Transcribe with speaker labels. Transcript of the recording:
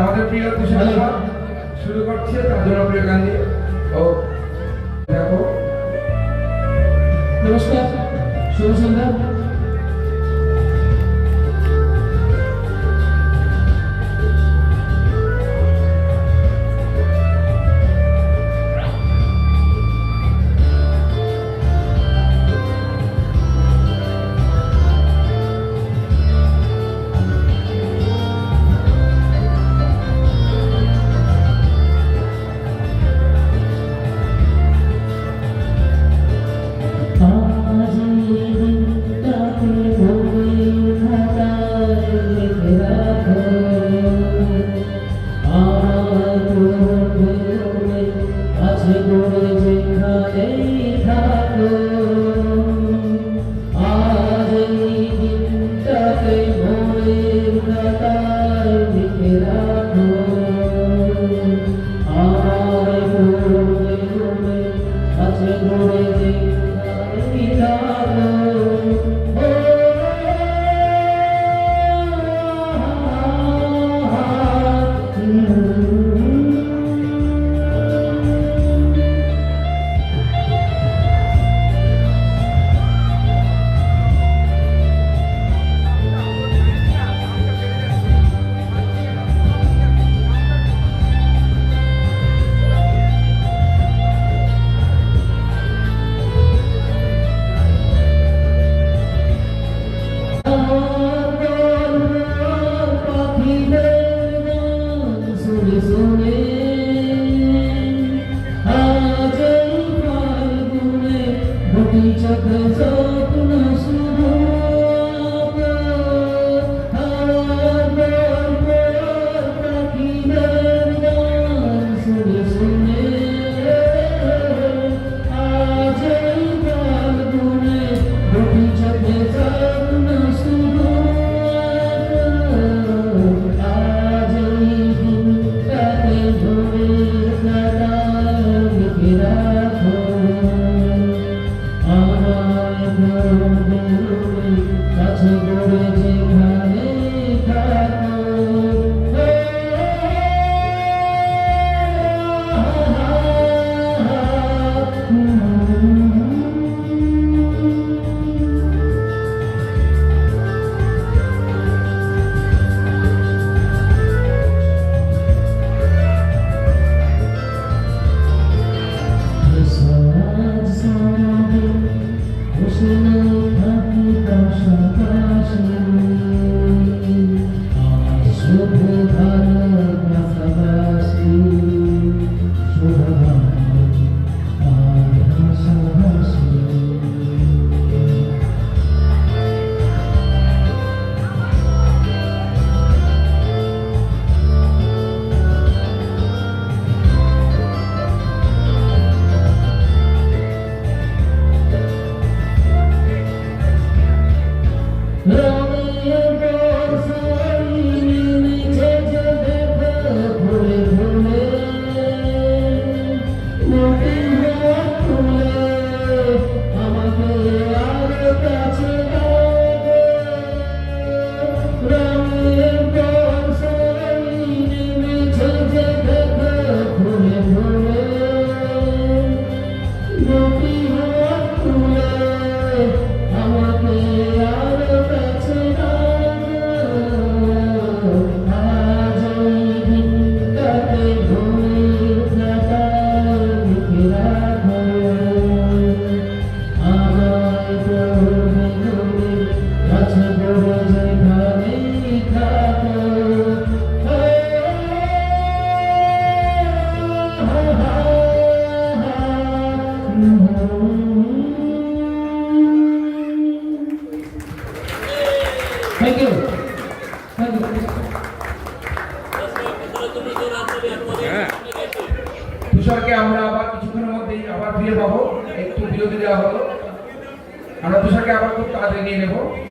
Speaker 1: আমাদের প্রিয় শুরু করছে তার
Speaker 2: জন্য প্রিয় গান্ধী। যেখানে 的歌 থ্যাংক ইউ থ্যাংক ইউ
Speaker 1: তুষারকে আমরা আবার কিছুক্ষণের মধ্যেই আবার ফিরে পাবো। একটু বিরতি দেওয়া হলো। আমরা তুষারকে আবার খুব তাড়াতাড়ি নিয়ে নেব।